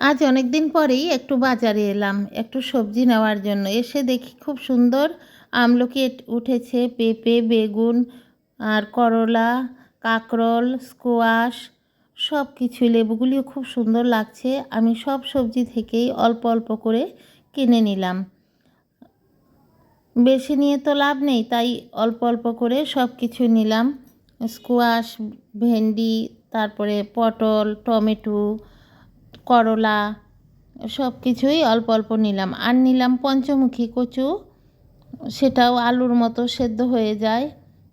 আজ অনেক দিন পরেই একটু বাজারে এলাম, একটু সবজি নেওয়ার জন্য। এসে দেখি খুব সুন্দর আমলকি উঠেছে, পেঁপে, বেগুন আর করলা, কাঁকরোল, স্কোয়াশ সব কিছু লেবুগুলিও খুব সুন্দর লাগছে। আমি সব সবজি থেকেই অল্প অল্প করে কিনে নিলাম। বেশি নিয়ে তো লাভ নেই, তাই অল্প অল্প করে সব কিছু নিলাম। স্কোয়াশ, ভেন্ডি, তারপরে পটল, টমেটো করলা সব কিছুই অল্প অল্প নিলাম। আর নিলাম পঞ্চমুখী কচু, সেটাও আলুর মতো সেদ্ধ হয়ে যায়,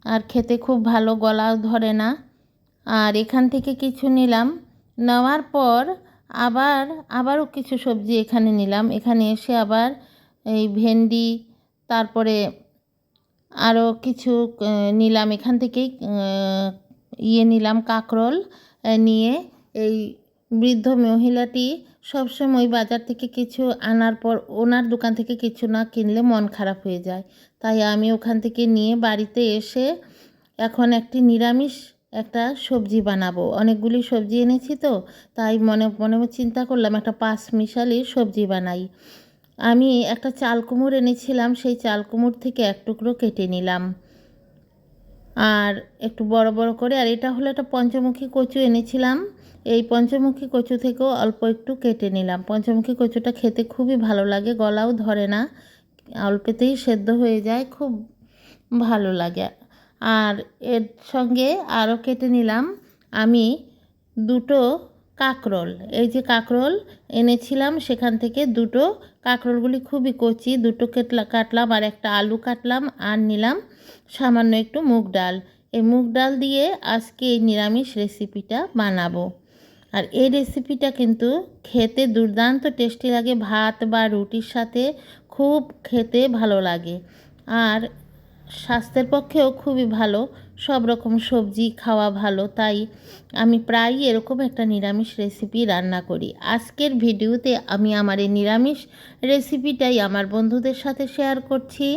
আর খেতে খুব ভালো গলাও ধরে না। আর এখান থেকে কিছু নিলাম। নেওয়ার পর আবার, আবারও কিছু সবজি এখানে নিলাম। এখানে এসে আবার এই ভেন্ডি, তারপরে আরও কিছু নিলাম। এখান থেকেই ইয়ে নিলাম, কাঁকরোল নিয়ে এই বৃদ্ধ মহিলাটি সবসময় বাজার থেকে কিছু আনার পর ওনার দোকান থেকে কিছু না কিনলে মন খারাপ হয়ে যায়। তাই আমি ওখান থেকে নিয়ে বাড়িতে এসে এখন একটি নিরামিষ একটা সবজি বানাবো। অনেকগুলি সবজি এনেছি তো, তাই মনে মনে চিন্তা করলাম একটা পাঁচ মিশালি সবজি বানাই। আমি একটা চাল কুমড় এনেছিলাম, সেই চাল কুমড় থেকে এক টুকরো কেটে নিলাম। আর একটু বড় বড় করে, আর এটা হলো একটা পঞ্চমুখী কচু এনেছিলাম। এই পঞ্চমুখী কচু থেকেও অল্প একটু কেটে নিলাম। পঞ্চমুখী কচুটা খেতে খুবই ভালো লাগে, গলাও ধরে না, অল্পেতেই সেদ্ধ হয়ে যায়, খুব ভালো লাগে। আর এর সঙ্গে আরও কেটে নিলাম। আমি দুটো কাঁকরোল। এই যে কাঁকরোল এনেছিলাম, সেখান থেকে দুটো, কাঁকরোলগুলি খুবই কচি, দুটো কেটলা কাটলাম আর একটা আলু কাটলাম আর নিলাম সামান্য একটু মুগ ডাল। এই মুগ ডাল দিয়ে আজকে এই নিরামিষ রেসিপিটা বানাবো। আর এই রেসিপিটা কিন্তু খেতে দুর্দান্ত টেস্টি লাগে, ভাত বা রুটির সাথে খুব খেতে ভালো লাগে। আর স্বাস্থ্যের পক্ষেও খুবই ভালো সব রকম সবজি খাওয়া ভালো, তাই আমি প্রায়ই এরকম একটা নিরামিষ রেসিপি রান্না করি। আজকের ভিডিওতে আমি আমার এই নিরামিষ রেসিপিটাই আমার বন্ধুদের সাথে শেয়ার করছি।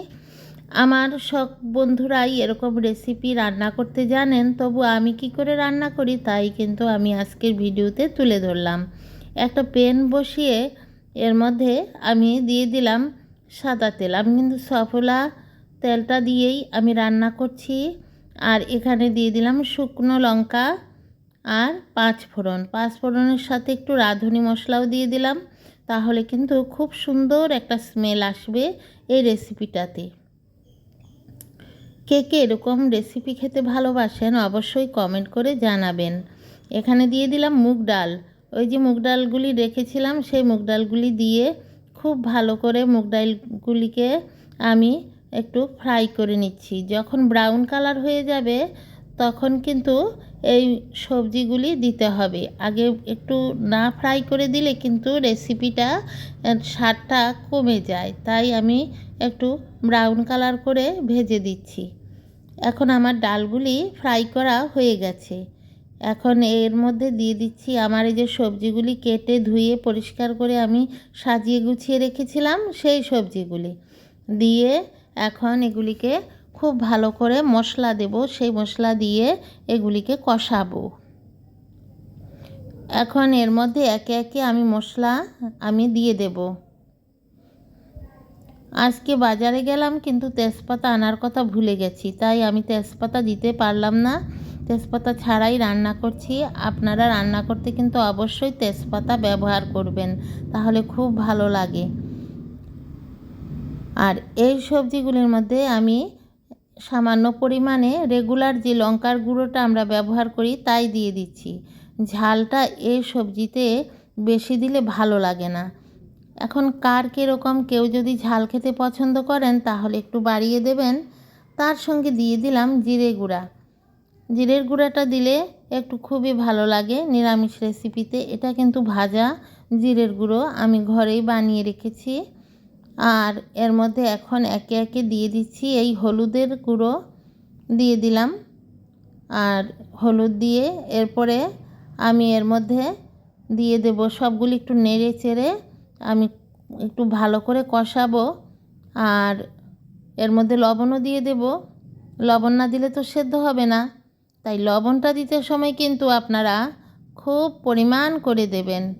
আমার সব বন্ধুরাই এরকম রেসিপি রান্না করতে জানেন, তবু আমি কি করে রান্না করি তাই কিন্তু আমি আজকের ভিডিওতে তুলে ধরলাম। একটা পেন বসিয়ে এর মধ্যে আমি দিয়ে দিলাম সাদা তেল। আমি কিন্তু সফলা তেলটা দিয়েই আমি রান্না করছি। আর এখানে দিয়ে দিলাম শুকনো লঙ্কা আর পাঁচ ফোড়ন। পাঁচ ফোড়নের সাথে একটু রাঁধুনি মশলাও দিয়ে দিলাম। তাহলে কিন্তু খুব সুন্দর একটা স্মেল আসবে এই রেসিপিটাতে কে কে এরকম রেসিপি খেতে ভালোবাসেন অবশ্যই কমেন্ট করে জানাবেন। এখানে দিয়ে দিলাম মুগ ডাল। ওই যে মুগ ডালগুলি রেখেছিলাম, সেই মুগ ডালগুলি দিয়ে খুব ভালো করে মুগ ডালগুলিকে আমি একটু ফ্রাই করে নিচ্ছি। যখন ব্রাউন কালার হয়ে যাবে, তখন কিন্তু এই সবজিগুলি দিতে হবে। আগে একটু না ফ্রাই করে দিলে কিন্তু রেসিপিটা স্বাদটা কমে যায়। তাই আমি একটু ব্রাউন কালার করে ভেজে দিচ্ছি। এখন আমার ডালগুলি ফ্রাই করা হয়ে গেছে। এখন এর মধ্যে দিয়ে দিচ্ছি আমার এই যে সবজিগুলি কেটে ধুয়ে পরিষ্কার করে আমি সাজিয়ে গুছিয়ে রেখেছিলাম, সেই সবজিগুলি। দিয়ে এখন এগুলিকে খুব ভালো করে মশলা দেব। সেই মশলা দিয়ে এগুলিকে কষাবো। এখন এর মধ্যে একে একে আমি মশলা আমি দিয়ে দেব। আজকে বাজারে গেলাম কিন্তু তেজপাতা আনার কথা ভুলে গেছি, তাই আমি তেজপাতা দিতে পারলাম না। তেজপাতা ছাড়াই রান্না করছি। আপনারা রান্না করতে কিন্তু অবশ্যই তেজপাতা ব্যবহার করবেন, তাহলে খুব ভালো লাগে। আর এই সবজিগুলির মধ্যে আমি সামান্য পরিমাণে রেগুলার যে লঙ্কার গুঁড়োটা আমরা ব্যবহার করি তাই দিয়ে দিচ্ছি। ঝালটা এই সবজিতে বেশি দিলে ভালো লাগে না। এখন কার কীরকম কেউ যদি ঝাল খেতে পছন্দ করেন তাহলে একটু বাড়িয়ে দেবেন। তার সঙ্গে দিয়ে দিলাম জিরে গুঁড়া। জিরের গুঁড়াটা দিলে একটু খুবই ভালো লাগে নিরামিষ রেসিপিতে এটা কিন্তু ভাজা জিরের গুঁড়ো আমি ঘরেই বানিয়ে রেখেছি। আর এর মধ্যে এখন একে একে দিয়ে দিচ্ছি। এই হলুদের গুঁড়ো দিয়ে দিলাম। আর হলুদ দিয়ে এরপরে আমি এর মধ্যে দিয়ে দেব সবগুলি একটু নেড়ে চেড়ে। আমি একটু ভালো করে কষাবো। আর এর মধ্যে লবণও দিয়ে দেব। লবণ না দিলে তো সেদ্ধ হবে না। তাই লবণটা দিতে সময় কিন্তু আপনারা খুব পরিমাণ করে দেবেন।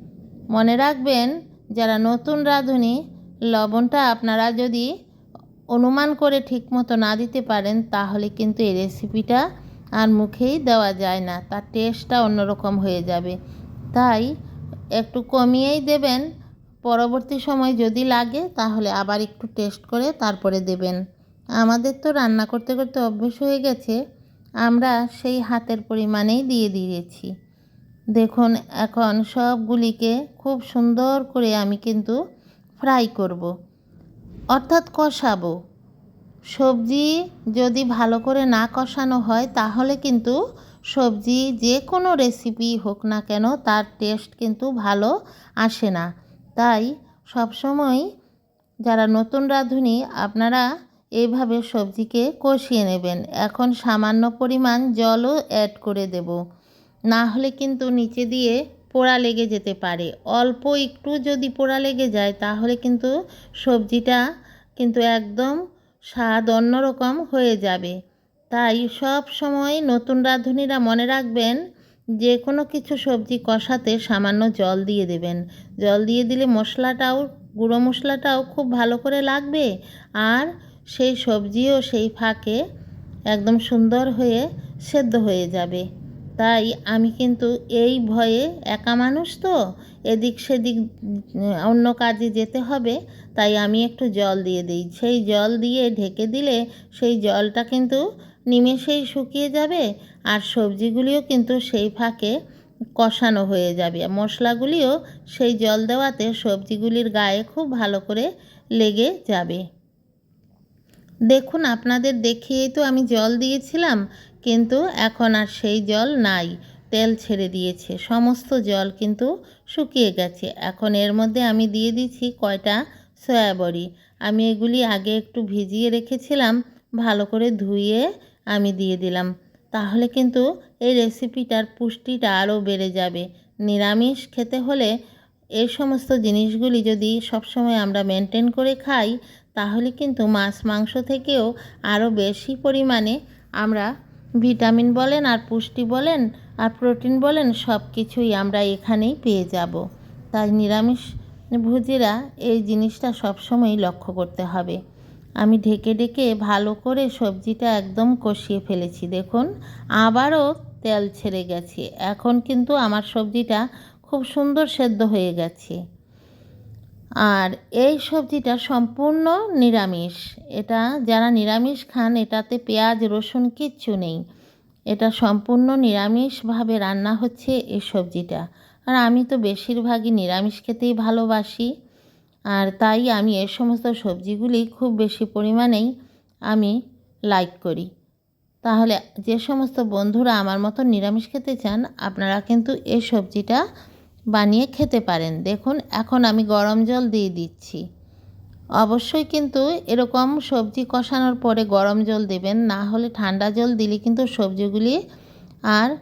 মনে রাখবেন, যারা নতুন রাঁধুনি লবণটা আপনারা যদি অনুমান করে ঠিকমতো না দিতে পারেন, তাহলে কিন্তু এই রেসিপিটা আর মুখেই দেওয়া যায় না। তার টেস্টটা অন্যরকম হয়ে যাবে। তাই একটু কমিয়েই দেবেন। পরবর্তী সময় যদি লাগে, তাহলে আবার একটু টেস্ট করে তারপরে দেবেন। আমাদের তো রান্না করতে করতে অভ্যেস হয়ে গেছে। আমরা সেই হাতের পরিমাণেই দিয়ে দিয়েছি। দেখুন, এখন সবগুলিকে খুব সুন্দর করে আমি কিন্তু ফ্রাই করব। অর্থাৎ কষাবো। সবজি যদি ভালো করে না কষানো হয়, তাহলে কিন্তু সবজি যে কোনো রেসিপি হোক না কেন, তার টেস্ট কিন্তু ভালো আসে না। তাই সবসময় যারা নতুন রাঁধুনি, আপনারা এইভাবে সবজিকে কষিয়ে নেবেন। এখন সামান্য পরিমাণ জলও অ্যাড করে দেব। না হলে কিন্তু নিচে দিয়ে পোড়া লেগে যেতে পারে। অল্প একটু যদি পোড়া লেগে যায়, তাহলে কিন্তু সবজিটা কিন্তু একদম স্বাদ অন্যরকম হয়ে যাবে। তাই সব সময় নতুন রাঁধুনিরা মনে রাখবেন, যে কোনো কিছু সবজি কষাতে সামান্য জল দিয়ে দেবেন। জল দিয়ে দিলে মশলাটাও, গুঁড়ো মশলাটাও খুব ভালো করে লাগবে। আর সেই সবজিও সেই ফাঁকে একদম সুন্দর হয়ে সেদ্ধ হয়ে যাবে। তাই আমি কিন্তু এই ভয়ে একা মানুষ তো, এদিক সেদিক অন্য কাজে যেতে হবে, তাই আমি একটু জল দিয়ে দিই। সেই জল দিয়ে ঢেকে দিলে সেই জলটা কিন্তু নিমেষেই শুকিয়ে যাবে আর সবজিগুলিও কিন্তু সেই ফাঁকে কষানো হয়ে যাবে। মশলাগুলিও সেই জল দেওয়াতে সবজিগুলির গায়ে খুব ভালো করে লেগে যাবে। দেখুন, আপনাদের দেখিয়েই তো আমি জল দিয়েছিলাম। কিন্তু এখন আর সেই জল নাই। তেল ছেড়ে দিয়েছে। সমস্ত জল কিন্তু শুকিয়ে গেছে। এখন এর মধ্যে আমি দিয়ে দিচ্ছি কয়টা সয়াবড়ি আমি এগুলি আগে একটু ভিজিয়ে রেখেছিলাম, ভালো করে ধুয়ে আমি দিয়ে দিলাম। তাহলে কিন্তু এই রেসিপিটার পুষ্টিটা আরও বেড়ে যাবে। নিরামিষ খেতে হলে এই সমস্ত জিনিসগুলি যদি সবসময় আমরা মেনটেন করে খাই, তাহলে কিন্তু মাছ মাংস থেকেও আরও বেশি পরিমাণে আমরা ভিটামিন বলেন আর পুষ্টি বলেন আর প্রোটিন বলেন সব কিছুই আমরা এখানেই পেয়ে যাব। তাই নিরামিষ ভুজিরা এই জিনিসটা সবসময় লক্ষ্য করতে হবে। আমি ঢেকে ঢেকে ভালো করে সবজিটা একদম কষিয়ে ফেলেছি, দেখুন। আবারও তেল ছেড়ে গেছে। এখন কিন্তু আমার সবজিটা খুব সুন্দর সেদ্ধ হয়ে গেছে। আর এই সবজিটা সম্পূর্ণ নিরামিষ। এটা যারা নিরামিষ খান, এটাতে পেঁয়াজ, রসুন কিচ্ছু নেই। এটা সম্পূর্ণ নিরামিষভাবে রান্না হচ্ছে এই সবজিটা। আর আমি তো বেশিরভাগই নিরামিষ খেতেই ভালোবাসি। আর তাই আমি এই সমস্ত সবজিগুলি খুব বেশি পরিমাণেই আমি লাইক করি। তাহলে যে সমস্ত বন্ধুরা আমার মতো নিরামিষ খেতে চান, আপনারা কিন্তু এই সবজিটা বানিয়ে খেতে পারেন। দেখুন, এখন আমি গরম জল দিয়ে দিচ্ছি। অবশ্যই কিন্তু এরকম সবজি কষানোর পরে গরম জল দেবেন। না হলে ঠান্ডা জল দিলে কিন্তু সবজিগুলি আর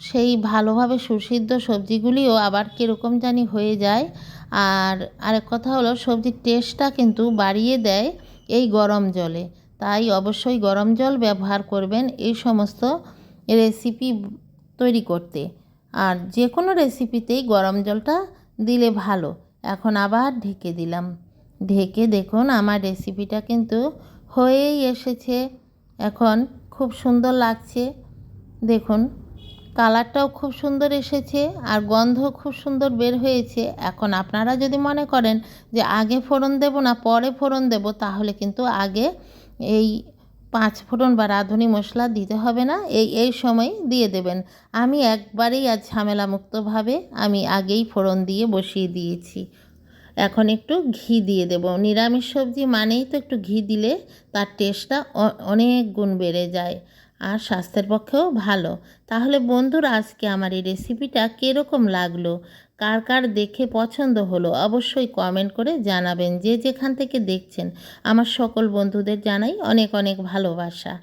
সেই ভালোভাবে সুসিদ্ধ সবজিগুলিও আবার কীরকম জানি হয়ে যায়। আর আরেক কথা হলো, সবজির টেস্টটা কিন্তু বাড়িয়ে দেয় এই গরম জলে। তাই অবশ্যই গরম জল ব্যবহার করবেন এই সমস্ত রেসিপি তৈরি করতে। আর যে কোনো রেসিপিতেই গরম জলটা দিলে ভালো। এখন আবার ঢেকে দিলাম। ঢেকে দেখুন, আমার রেসিপিটা কিন্তু হয়েই এসেছে। এখন খুব সুন্দর লাগছে। দেখুন কালারটাও খুব সুন্দর এসেছে আর গন্ধ খুব সুন্দর বের হয়েছে। এখন আপনারা যদি মনে করেন যে, আগে ফোড়ন দেব না, পরে ফোড়ন দেব, তাহলে কিন্তু আগে এই পাঁচ ফোড়ন বা রাঁধুনি মশলা দিতে হবে না, এই এই সময় দিয়ে দেবেন। আমি একবারেই আজ ঝামেলামুক্তভাবে আমি আগেই ফোড়ন দিয়ে বসিয়ে দিয়েছি। এখন একটু ঘি দিয়ে দেব। নিরামিষ সবজি মানেই তো একটু ঘি দিলে তার টেস্টটা অনেক গুণ বেড়ে যায় আর স্বাস্থ্যের পক্ষেও ভালো। তাহলে বন্ধুরা, আজকে আমার এই রেসিপিটা কীরকম লাগল? কার কার দেখে পছন্দ হলো অবশ্যই কমেন্ট করে জানাবেন। যে যেখান থেকে দেখছেন, আমার সকল বন্ধুদের জানাই অনেক অনেক ভালোবাসা।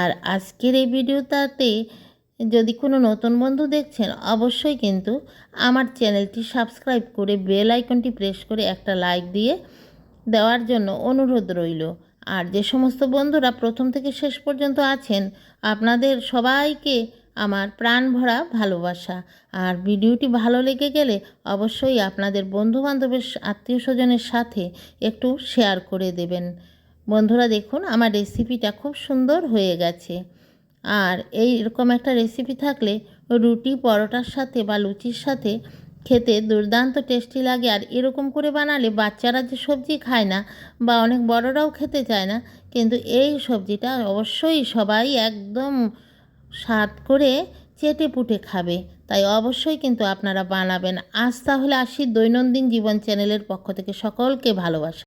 আর আজকের এই ভিডিওটাতে যদি কোনো নতুন বন্ধু দেখছেন, অবশ্যই কিন্তু আমার চ্যানেলটি সাবস্ক্রাইব করে বেল আইকনটি প্রেস করে একটা লাইক দিয়ে দেওয়ার জন্য অনুরোধ রইল। আর যে সমস্ত বন্ধুরা প্রথম থেকে শেষ পর্যন্ত আছেন, আপনাদের সবাইকে আমার প্রাণ ভরা ভালোবাসা। আর ভিডিওটি ভালো লেগে গেলে অবশ্যই আপনাদের বন্ধুবান্ধবের আত্মীয় স্বজনের সাথে একটু শেয়ার করে দেবেন। বন্ধুরা দেখুন, আমার রেসিপিটা খুব সুন্দর হয়ে গেছে। আর এই রকম একটা রেসিপি থাকলে রুটি পরোটার সাথে বা লুচির সাথে খেতে দুর্দান্ত টেস্টি লাগে। আর এরকম করে বানালে বাচ্চারা যে সবজি খায় না বা অনেক বড়রাও খেতে চায় না, কিন্তু এই সবজিটা অবশ্যই সবাই একদম স্বাদ করে চেটে পুটে খাবে। তাই অবশ্যই কিন্তু আপনারা বানাবেন। আজ তাহলে আসি দৈনন্দিন জীবন চ্যানেলের পক্ষ থেকে সকলকে ভালোবাসা।